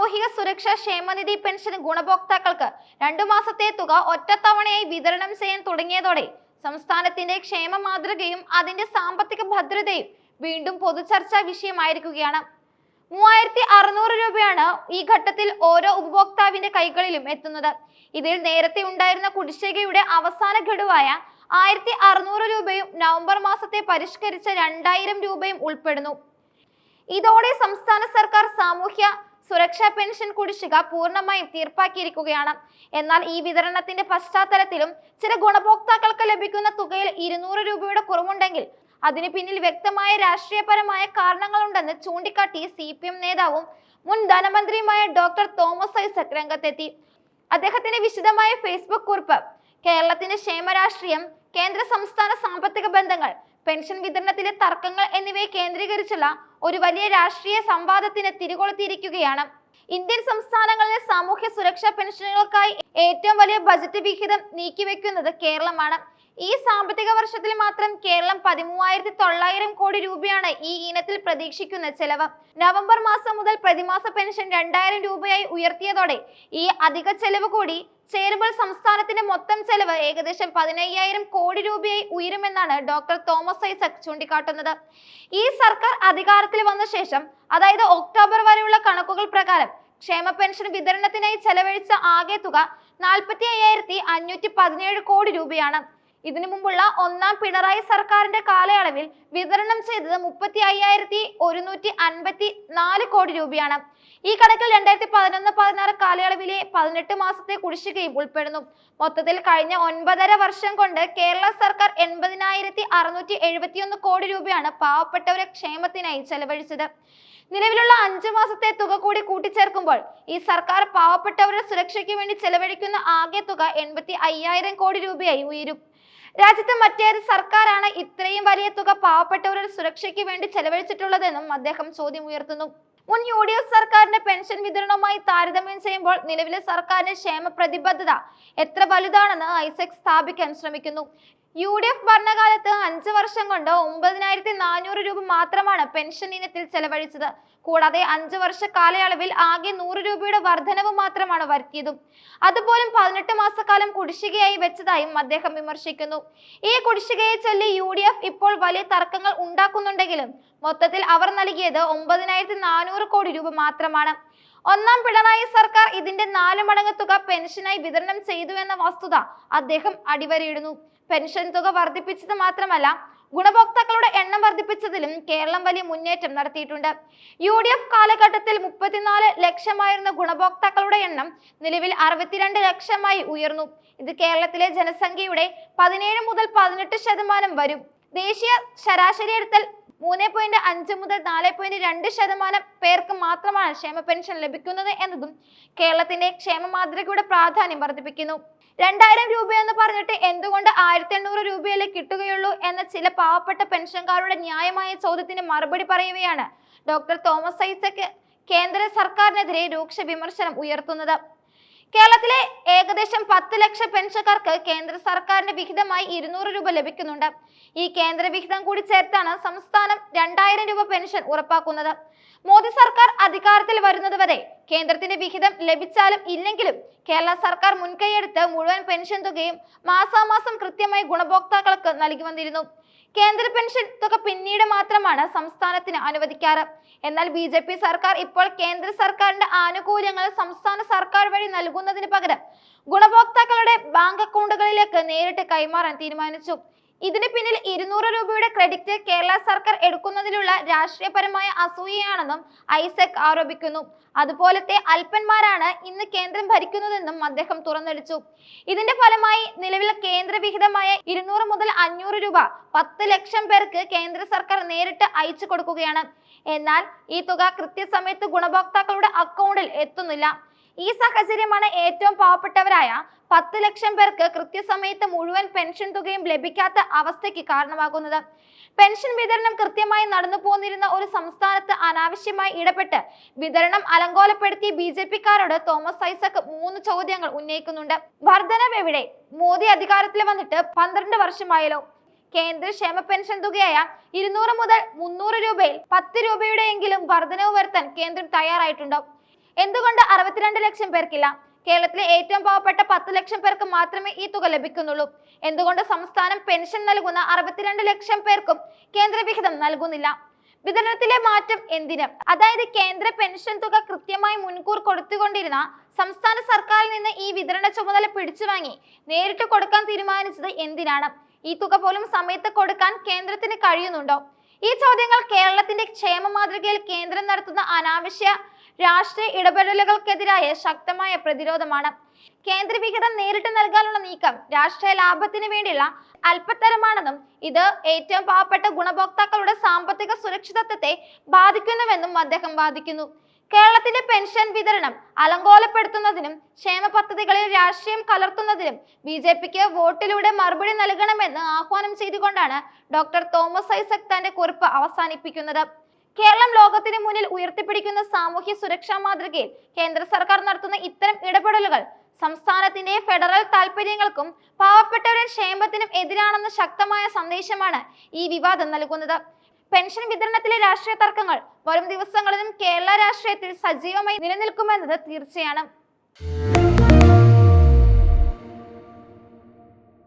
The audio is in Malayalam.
സാമൂഹിക സുരക്ഷാ ക്ഷേമനിധി പെൻഷൻ ഗുണഭോക്താക്കൾക്ക് രണ്ടു മാസത്തെ തുക ഒറ്റത്തവണയായി വിതരണം ചെയ്യാൻ തുടങ്ങിയതോടെ സംസ്ഥാനത്തിന്റെ ക്ഷേമ മാതൃകയും അതിന്റെ സാമ്പത്തിക ഭദ്രതയും വീണ്ടും പൊതുചർച്ചാ വിഷയമായിരിക്കുകയാണ്. മൂവായിരത്തി അറുന്നൂറ് രൂപയാണ് ഈ ഘട്ടത്തിൽ ഓരോ ഉപഭോക്താവിന്റെ കൈകളിലും എത്തുന്നത്. ഇതിൽ നേരത്തെ ഉണ്ടായിരുന്ന കുടിശ്ശികയുടെ അവസാന ഗഡുവായ ആയിരത്തി അറുന്നൂറ് രൂപയും നവംബർ മാസത്തെ പരിഷ്കരിച്ച രണ്ടായിരം രൂപയും ഉൾപ്പെടുന്നു. ഇതോടെ സംസ്ഥാന സർക്കാർ സാമൂഹ്യ സുരക്ഷാ പെൻഷൻ കുടിശ്ശിക പൂർണമായും തീർപ്പാക്കിയിരിക്കുകയാണ്. എന്നാൽ ഈ വിതരണത്തിന്റെ പശ്ചാത്തലത്തിലും ചില ഗുണഭോക്താക്കൾക്ക് ലഭിക്കുന്ന തുകയിൽ ഇരുന്നൂറ് രൂപയുടെ കുറവുണ്ടെങ്കിൽ അതിന് പിന്നിൽ വ്യക്തമായ രാഷ്ട്രീയപരമായ കാരണങ്ങളുണ്ടെന്ന് ചൂണ്ടിക്കാട്ടി സി പി എം നേതാവും മുൻ ധനമന്ത്രിയുമായ ഡോക്ടർ തോമസ് ഐസക് രംഗത്തെത്തി. അദ്ദേഹത്തിന്റെ വിശദമായ ഫേസ്ബുക്ക് കുറിപ്പ് കേരളത്തിന്റെ ക്ഷേമരാഷ്ട്രീയം കേന്ദ്ര സംസ്ഥാന സാമ്പത്തിക ബന്ധങ്ങൾ പെൻഷൻ വിതരണത്തിലെ തർക്കങ്ങൾ എന്നിവയെ കേന്ദ്രീകരിച്ചുള്ള ഒരു വലിയ രാഷ്ട്രീയ സംവാദത്തിന് തിരികൊളുത്തിയിരിക്കുകയാണ്. ഇന്ത്യൻ സംസ്ഥാനങ്ങളിലെ സാമൂഹ്യ സുരക്ഷാ പെൻഷനുകൾക്കായി ഏറ്റവും വലിയ ബജറ്റ് വിഹിതം നീക്കിവെക്കുന്നത് കേരളമാണ്. ഈ സാമ്പത്തിക വർഷത്തിൽ മാത്രം കേരളം പതിമൂവായിരത്തി തൊള്ളായിരം കോടി രൂപയാണ് ഈ ഇനത്തിൽ പ്രതീക്ഷിക്കുന്ന ചെലവ്. നവംബർ മാസം മുതൽ പ്രതിമാസ പെൻഷൻ രണ്ടായിരം രൂപയായി ഉയർത്തിയതോടെ ഈ അധിക ചെലവ് കൂടി ചേരുമ്പോൾ സംസ്ഥാനത്തിന്റെ മൊത്തം ചെലവ് ഏകദേശം പതിനയ്യായിരം കോടി രൂപയായി ഉയരുമെന്നാണ് ഡോക്ടർ തോമസ് ഐസക് ചൂണ്ടിക്കാട്ടുന്നത്. ഈ സർക്കാർ അധികാരത്തിൽ വന്ന ശേഷം അതായത് ഒക്ടോബർ വരെയുള്ള കണക്കുകൾ പ്രകാരം ക്ഷേമ പെൻഷൻ വിതരണത്തിനായി ചെലവഴിച്ച ആകെ തുക നാൽപ്പത്തി അയ്യായിരത്തി അഞ്ഞൂറ്റി പതിനേഴ് കോടി രൂപയാണ്. ഇതിനു മുമ്പുള്ള ഒന്നാം പിണറായി സർക്കാരിന്റെ കാലയളവിൽ വിതരണം ചെയ്തത് മുപ്പത്തി അയ്യായിരത്തി ഒരുന്നൂറ്റി അൻപത്തി നാല് കോടി രൂപയാണ്. ഈ കണക്കിൽ രണ്ടായിരത്തി പതിനൊന്ന് പതിനാറ് കാലയളവിലെ പതിനെട്ട് മാസത്തെ കുടിശ്ശികയും ഉൾപ്പെടുന്നു. മൊത്തത്തിൽ കഴിഞ്ഞ ഒൻപതര വർഷം കൊണ്ട് കേരള സർക്കാർ എൺപതിനായിരത്തി അറുന്നൂറ്റി എഴുപത്തിയൊന്ന് കോടി രൂപയാണ് പാവപ്പെട്ടവരെ ക്ഷേമത്തിനായി ചെലവഴിച്ചത്. നിലവിലുള്ള അഞ്ചു മാസത്തെ തുക കൂടി കൂട്ടിച്ചേർക്കുമ്പോൾ ഈ സർക്കാർ പാവപ്പെട്ടവരുടെ സുരക്ഷയ്ക്ക് വേണ്ടി ചെലവഴിക്കുന്ന ആകെ തുക എൺപത്തി അയ്യായിരം കോടി രൂപയായി ഉയരും. രാജ്യത്ത് മറ്റേത് സർക്കാരാണ് ഇത്രയും വലിയ തുക പാവപ്പെട്ടവരുടെ സുരക്ഷയ്ക്ക് വേണ്ടി ചെലവഴിച്ചിട്ടുള്ളതെന്നും അദ്ദേഹം ചോദ്യം ഉയർത്തുന്നു. മുൻ യു ഡി എഫ് സർക്കാരിന്റെ പെൻഷൻ വിതരണവുമായി താരതമ്യം ചെയ്യുമ്പോൾ നിലവിലെ സർക്കാരിന്റെ ക്ഷേമ പ്രതിബദ്ധത എത്ര വലുതാണെന്ന് ഐസക് സ്ഥാപിക്കാൻ ശ്രമിക്കുന്നു. യു ഡി എഫ് ഭരണകാലത്ത് അഞ്ച് വർഷം കൊണ്ട് ഒമ്പതിനായിരത്തി നാനൂറ് രൂപ മാത്രമാണ് പെൻഷൻ ഇനത്തിൽ ചെലവഴിച്ചത്. കൂടാതെ അഞ്ച് വർഷ കാലയളവിൽ ആകെ നൂറ് രൂപയുടെ വർധനവ് മാത്രമാണ് വരുത്തിയതും. അതുപോലും പതിനെട്ട് മാസക്കാലം കുടിശ്ശികയായി വെച്ചതായും അദ്ദേഹം വിമർശിക്കുന്നു. ഈ കുടിശ്ശികയെ ചൊല്ലി യു ഡി എഫ് ഇപ്പോൾ വലിയ തർക്കങ്ങൾ ഉണ്ടാക്കുന്നുണ്ടെങ്കിലും മൊത്തത്തിൽ അവർ നൽകിയത് ഒമ്പതിനായിരത്തി നാനൂറ് കോടി രൂപ മാത്രമാണ്. ഒന്നാം പിണറായി സർക്കാർ ഇതിന്റെ നാല് മടങ്ങ് തുക പെൻഷനായി വിതരണം ചെയ്തു എന്ന വസ്തുത അദ്ദേഹം അടിവരയിടുന്നു. പെൻഷൻ തുക വർദ്ധിപ്പിച്ചത് മാത്രമല്ല ഗുണഭോക്താക്കളുടെ എണ്ണം വർദ്ധിപ്പിച്ചതിലും കേരളം വലിയ മുന്നേറ്റം നടത്തിയിട്ടുണ്ട്. യു ഡി എഫ് കാലഘട്ടത്തിൽ മുപ്പത്തിനാല് ലക്ഷമായിരുന്ന ഗുണഭോക്താക്കളുടെ എണ്ണം നിലവിൽ അറുപത്തിരണ്ട് ലക്ഷമായി ഉയർന്നു. ഇത് കേരളത്തിലെ ജനസംഖ്യയുടെ പതിനേഴ് മുതൽ പതിനെട്ട് ശതമാനം വരും. ദേശീയ ശരാശരി എടുത്താൽ മൂന്ന് പോയിന്റ് അഞ്ച് മുതൽ നാല് പോയിന്റ് രണ്ട് ശതമാനം പേർക്ക് മാത്രമാണ് ക്ഷേമ പെൻഷൻ ലഭിക്കുന്നത് എന്നതും കേരളത്തിന്റെ ക്ഷേമ മാതൃകയുടെ പ്രാധാന്യം വർദ്ധിപ്പിക്കുന്നു. രണ്ടായിരം രൂപയെന്ന് പറഞ്ഞിട്ട് എന്തുകൊണ്ട് ആയിരത്തി എണ്ണൂറ് രൂപയല്ലേ കിട്ടുകയുള്ളൂ എന്ന ചില പാവപ്പെട്ട പെൻഷൻകാരുടെ ന്യായമായ ചോദ്യത്തിന് മറുപടി പറയുകയാണ് ഡോക്ടർ തോമസ് ഐസക് കേന്ദ്ര സർക്കാരിനെതിരെ രൂക്ഷ വിമർശനം ഉയർത്തുന്നത്. കേരളത്തിലെ ഏകദേശം പത്ത് ലക്ഷം പെൻഷൻകാർക്ക് കേന്ദ്ര സർക്കാരിന്റെ വിഹിതമായി ഇരുന്നൂറ് രൂപ ലഭിക്കുന്നുണ്ട്. ഈ കേന്ദ്ര വിഹിതം കൂടി ചേർത്താണ് സംസ്ഥാനം രണ്ടായിരം രൂപ പെൻഷൻ ഉറപ്പാക്കുന്നത്. മോദി സർക്കാർ അധികാരത്തിൽ വരുന്നതുവരെ കേന്ദ്രത്തിന്റെ വിഹിതം ലഭിച്ചാലും ഇല്ലെങ്കിലും കേരള സർക്കാർ മുൻകൈയെടുത്ത് മുഴുവൻ പെൻഷൻ തുകയും മാസാമാസം കൃത്യമായി ഗുണഭോക്താക്കൾക്ക് നൽകി വന്നിരുന്നു. കേന്ദ്ര പെൻഷൻ തുക പിന്നീട് മാത്രമാണ് സംസ്ഥാനത്തിന് അനുവദിക്കാറ്. എന്നാൽ ബി ജെ പി സർക്കാർ ഇപ്പോൾ കേന്ദ്ര സർക്കാരിന്റെ ആനുകൂല്യങ്ങൾ സംസ്ഥാന സർക്കാർ വഴി നൽകുന്നതിന് പകരം ഗുണഭോക്താക്കളുടെ ബാങ്ക് അക്കൗണ്ടുകളിലേക്ക് നേരിട്ട് കൈമാറാൻ തീരുമാനിച്ചു. ഇതിന് പിന്നിൽ ഇരുന്നൂറ് രൂപയുടെ ക്രെഡിറ്റ് കേരള സർക്കാർ എടുക്കുന്നതിലുള്ള രാഷ്ട്രീയപരമായ അസൂയയാണെന്നും ഐസക് ആരോപിക്കുന്നു. അതുപോലത്തെ അല്പന്മാരാണ് ഇന്ന് കേന്ദ്രം ഭരിക്കുന്നതെന്നും അദ്ദേഹം തുറന്നടിച്ചു. ഇതിന്റെ ഫലമായി നിലവിൽ കേന്ദ്രവിഹിതമായ ഇരുന്നൂറ് മുതൽ അഞ്ഞൂറ് രൂപ പത്ത് ലക്ഷം പേർക്ക് കേന്ദ്ര സർക്കാർ നേരിട്ട് അയച്ചു കൊടുക്കുകയാണ്. എന്നാൽ ഈ തുക കൃത്യസമയത്ത് ഗുണഭോക്താക്കളുടെ അക്കൗണ്ടിൽ എത്തുന്നില്ല. ഈ സാഹചര്യമാണ് ഏറ്റവും പാവപ്പെട്ടവരായ പത്ത് ലക്ഷം പേർക്ക് കൃത്യസമയത്ത് മുഴുവൻ പെൻഷൻ തുകയും ലഭിക്കാത്ത അവസ്ഥയ്ക്ക് കാരണമാകുന്നത്. പെൻഷൻ വിതരണം കൃത്യമായി നടന്നു പോന്നിരുന്ന ഒരു സംസ്ഥാനത്ത് അനാവശ്യമായി ഇടപെട്ട് വിതരണം അലങ്കോലപ്പെടുത്തി ബി ജെ പിക്കാരോട് തോമസ് ഐസക് മൂന്ന് ചോദ്യങ്ങൾ ഉന്നയിക്കുന്നുണ്ട്. വർധനവ് എവിടെ? മോദി അധികാരത്തിൽ വന്നിട്ട് പന്ത്രണ്ട് വർഷമായല്ലോ. കേന്ദ്ര ക്ഷേമ പെൻഷൻ തുകയായ ഇരുന്നൂറ് മുതൽ മുന്നൂറ് രൂപയിൽ പത്ത് രൂപയുടെയെങ്കിലും വർധനവ് വരുത്താൻ കേന്ദ്രം തയ്യാറായിട്ടുണ്ടോ? എന്തുകൊണ്ട് അറുപത്തിരണ്ട് ലക്ഷം പേർക്കില്ല? കേരളത്തിലെ ഏറ്റവും പാവപ്പെട്ട പത്ത് ലക്ഷം പേർക്ക് മാത്രമേ ഈ തുക ലഭിക്കുന്നുള്ളൂ. എന്തുകൊണ്ട് സംസ്ഥാനം പെൻഷൻ നൽകുന്ന അറുപത്തിരണ്ട് ലക്ഷം പേർക്കും കേന്ദ്രവിഹിതം നൽകുന്നില്ല? വിതരണത്തിലെ മാറ്റം എന്തിന്? അതായത് കേന്ദ്ര പെൻഷൻ തുക കൃത്യമായി മുൻകൂർ കൊടുത്തുകൊണ്ടിരുന്ന സംസ്ഥാന സർക്കാരിൽ നിന്ന് ഈ വിതരണ ചുമതല പിടിച്ചു വാങ്ങി നേരിട്ട് കൊടുക്കാൻ തീരുമാനിച്ചത് എന്തിനാണ്? ഈ തുക പോലും സമയത്ത് കൊടുക്കാൻ കേന്ദ്രത്തിന് കഴിയുന്നുണ്ടോ? ഈ ചോദ്യങ്ങൾ കേരളത്തിന്റെ ക്ഷേമ മാതൃകയിൽ കേന്ദ്രം നടത്തുന്ന അനാവശ്യ രാഷ്ട്രീയ ഇടപെടലുകൾക്കെതിരായ ശക്തമായ പ്രതിരോധമാണ്. കേന്ദ്ര വിഹിതം നേരിട്ട് നൽകാനുള്ള നീക്കം രാഷ്ട്രീയ ലാഭത്തിന് വേണ്ടിയുള്ള അല്പത്തരമാണെന്നും ഇത് ഏറ്റവും പാവപ്പെട്ട ഗുണഭോക്താക്കളുടെ സാമ്പത്തിക സുരക്ഷിതത്വത്തെ ബാധിക്കുന്നുവെന്നും അദ്ദേഹം വാദിക്കുന്നു. കേരളത്തിന്റെ പെൻഷൻ വിതരണം അലങ്കോലപ്പെടുത്തുന്നതിനും ക്ഷേമ പദ്ധതികളിൽ രാഷ്ട്രീയം കലർത്തുന്നതിനും ബി ജെ പിക്ക് വോട്ടിലൂടെ മറുപടി നൽകണമെന്ന് ആഹ്വാനം ചെയ്തുകൊണ്ടാണ് ഡോക്ടർ തോമസ് ഐസക് തന്റെ കുറിപ്പ് അവസാനിപ്പിക്കുന്നത്. കേരളം ലോകത്തിന് മുന്നിൽ ഉയർത്തിപ്പിടിക്കുന്ന സാമൂഹ്യ സുരക്ഷാ മാതൃകയിൽ കേന്ദ്ര സർക്കാർ നടത്തുന്ന ഇത്തരം ഇടപെടലുകൾ സംസ്ഥാനത്തിന്റെ ഫെഡറൽ താൽപര്യങ്ങൾക്കും പാവപ്പെട്ടവരുടെ ക്ഷേമത്തിനും എതിരാണെന്ന ശക്തമായ സന്ദേശമാണ് ഈ വിവാദം നൽകുന്നത്. പെൻഷൻ വിതരണത്തിലെ രാഷ്ട്രീയ തർക്കങ്ങൾ വരും ദിവസങ്ങളിലും കേരള രാഷ്ട്രീയത്തിൽ സജീവമായി നിലനിൽക്കുമെന്നത് തീർച്ചയാണ്.